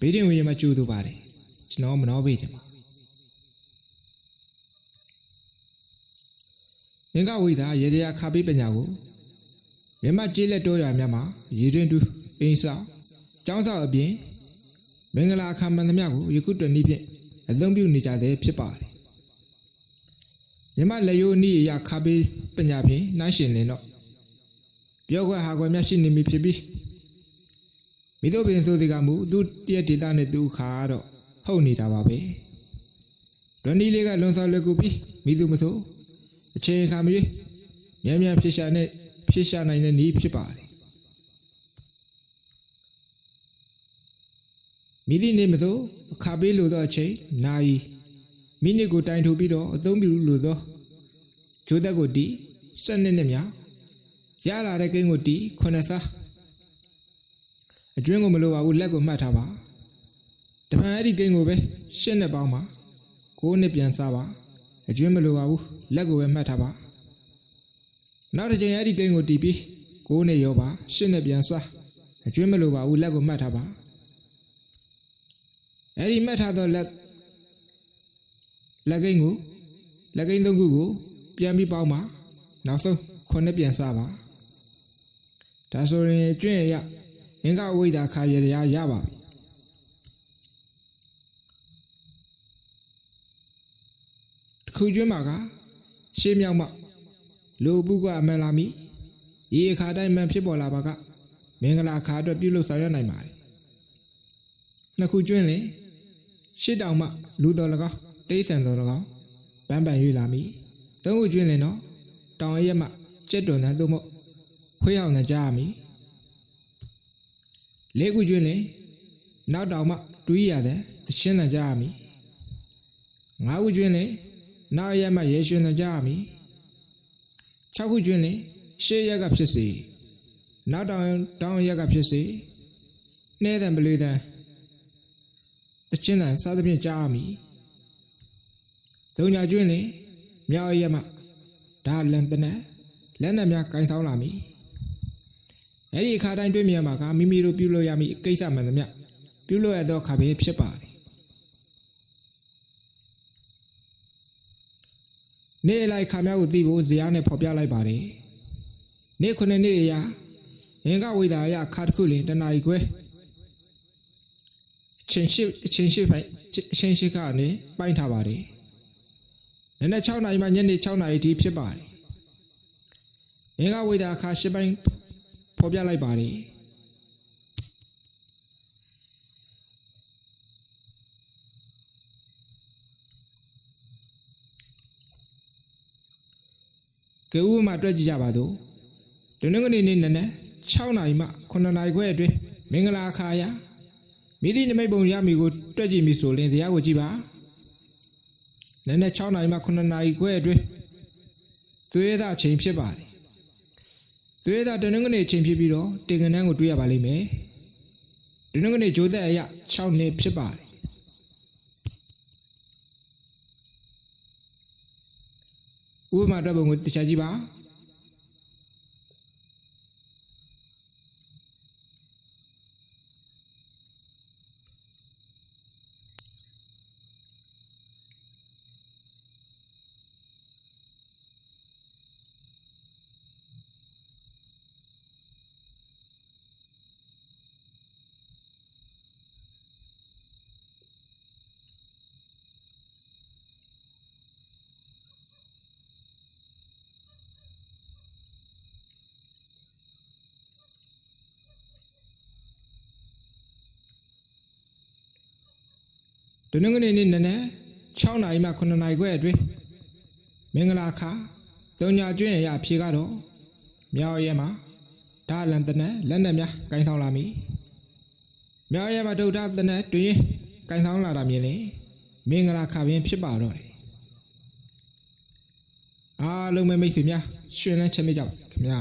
ဘေးတင်ဝင်ရမှာကြိုးတူပါတယ်ကျွန်တော်မနှောပေးတယ်ပါမင်းကဝိသာရေရခါပေးပညာကိုမြမကျေးလက်တော်ရမြတ်မှာရေတွင်တူအိမ်ဆောက်ကျောင်းဆောက်အပြင်မင်္ဂလာအခါမှန်သမျှကိုယခုတနေ့ဖြင့်အသုံးပြုနေကြတဲ့ဖြစ်ပါတယ်မြမလက်ရိုးအနည်းအရခါပေးပညာဖြင့်နှိုင်းရှင်နေတော့ပြောခွက်ဟာခွက်မြတ်ရှိနေပြီဖြစ်ပြီး မိတို့ပင်ဆိုဒီကမူသူတည့်ဒေတာနဲ့သူခါတော့ဟုတ်နေတာပါပဲဒွန်ဒီလေးကလွန်ဆော်လက်ကူပြီးမိသူမဆိုအချိန်အခါမရွေးမြန်မြန်ဖြစ်ရှာနဲ့ဖြစ်ရှာနိုင်တဲ့နည်းဖြစ်ပါတယ်မိသည့်နေ့မဆိုအခါပေးလို့သောအချိန်နာယီမိနစ်ကိုတိုင်ထူပြီးတော့အသုံးပြုလို့သောဂျိုးသက်ကိုတီစက်နှစ်နှစ်မြောက်ရလာတဲ့ကိန်းကိုတီခုနှစ်စား အကျွင်းကိုမလိုပါဘူးလက်ကိုမှတ်ထားပါတပံအဲ့ဒီကိန်းကိုပဲရှင်းနှစ်ပေါင်းပါကိုးနှစ်ပြန်စားပါအကျွင်းမလိုပါဘူးလက်ကိုပဲမှတ်ထားပါနောက်တစ်ချိန်အဲ့ဒီကိန်းကိုတီးပြီးကိုးနှစ်ရောပါရှင်းနှစ်ပြန်စားအကျွင်းမလိုပါဘူးလက်ကိုမှတ်ထားပါအဲ့ဒီမှတ်ထားသောလက်လက်ကိန်းကိုလက်ကိန်းသုံးခုကိုပြန်ပြီးပေါင်းပါနောက်ဆုံးခုနှစ်ပြန်စားပါဒါဆိုရင်အကျွင်းရ အင်္ဂဝိဒါခါရရရပါပြီတစ်ခုကျွန်းမှာကရှေးမြောက်မှလူပုကအမှန်လာမိရေအခါတိုင်းမှန်ဖြစ်ပေါ်လာပါကမင်္ဂလာအခါအတွက်ပြုလုပ်ဆောင်ရွက်နိုင်ပါတယ်နှစ်ခုကျွန်းလင်ရှေ့တောင်မှလူတော်၎င်းတိဋ္ဌံတော်၎င်းပန်းပန်၍လာမိသုံးခုကျွန်းလင်တော့တောင်အရက်မှကြက်တွန်တန်းသို့မဟုတ်ခွေးဟောင်တန်းကြားရမည် လေးခုကျွန်းလင်နောက်တောင်မှတွေးရတဲ့သချင်းတန်းကြားရမည်ငါးခုကျွန်းလင်နောက်ရက်မှရေရွှင်တန်းကြားရမည်၆ခုကျွန်းလင်ရှေ့ရက်ကဖြစ်စေနောက်တောင်တောင်ရက်ကဖြစ်စေနှဲတံပလေတံတချင်းတံစားသဖြင့်ကြားရမည်သုံးညာကျွန်းလင်မြောက်ရက်မှဒါလန်တနက်လက်နက်များကင်ဆောင်လာမည် အဲ့ဒီအခါတိုင်းတွေ့မြင်မှာကမိမိတို့ပြုလုပ်ရမည့်ကိစ္စမှန်သမျှပြုလုပ်ရသောအခါပဲဖြစ်ပါတယ်နေ့လိုက်ခါများကိုသိဖို့ဇာတ်နဲ့ဖော်ပြလိုက်ပါတယ်နေ့ခုနှစ်နေ့အရာအင်္ဂဝိဒါယခါတစ်ခုလင်တနာ ਈ ခွဲအချင်းရှိအချင်းရှိပိုင်အချင်းရှိကနေပိုင်းထားပါတယ်နနက်6နာရီမှညနေ6နာရီထိဖြစ်ပါတယ်အင်္ဂဝိဒါခါရှစ်ပိုင်း ဖော်ပြလိုက်ပါတယ်ကဲဥပမာတွေ့ကြည့်ကြပါစို့ဒီနေ့ကနေနေ့နဲ့6နာရီမှ9နာရီခွဲအတွင်းမင်္ဂလာအခါရမိသည့်နမိတ်ပုံရမီကိုတွေ့ကြည့်မိဆိုရင်တရားကိုကြည့်ပါနည်းနည်း6နာရီမှ9နာရီခွဲအတွင်းသွေးသားချိန်ဖြစ်ပါတယ် သွေးသားတနင်္ဂနွေချိန်ဖြစ်ပြီးတော့တင်ကနန်းကိုတွေ့ရပါလိမ့်မယ်တနင်္ဂနွေဂျိုးသက်အရ6နှစ်ဖြစ်ပါတယ်ဥပမာတော့ပုံကိုတခြားကြည့်ပါ တနင်္ဂနွေနေ့နနက်6နာရီမှ9နာရီခွဲအတွင်းမင်္ဂလာခါတုံညာကျွင်းရအဖြေကတော့မြောက်ရဲမှာဒါလန်တနက်လက်နက်များကင်ဆောင်လာမည်မြောက်ရဲမှာဒုဒ္ဒတနက်တွင်ကင်ဆောင်လာတာမြင်လေမင်္ဂလာခါပင်ဖြစ်ပါတော့တယ်အားလုံးပဲမိတ်ဆွေများရှင်လန်းချမ်းမြေ့ကြပါခင်ဗျာ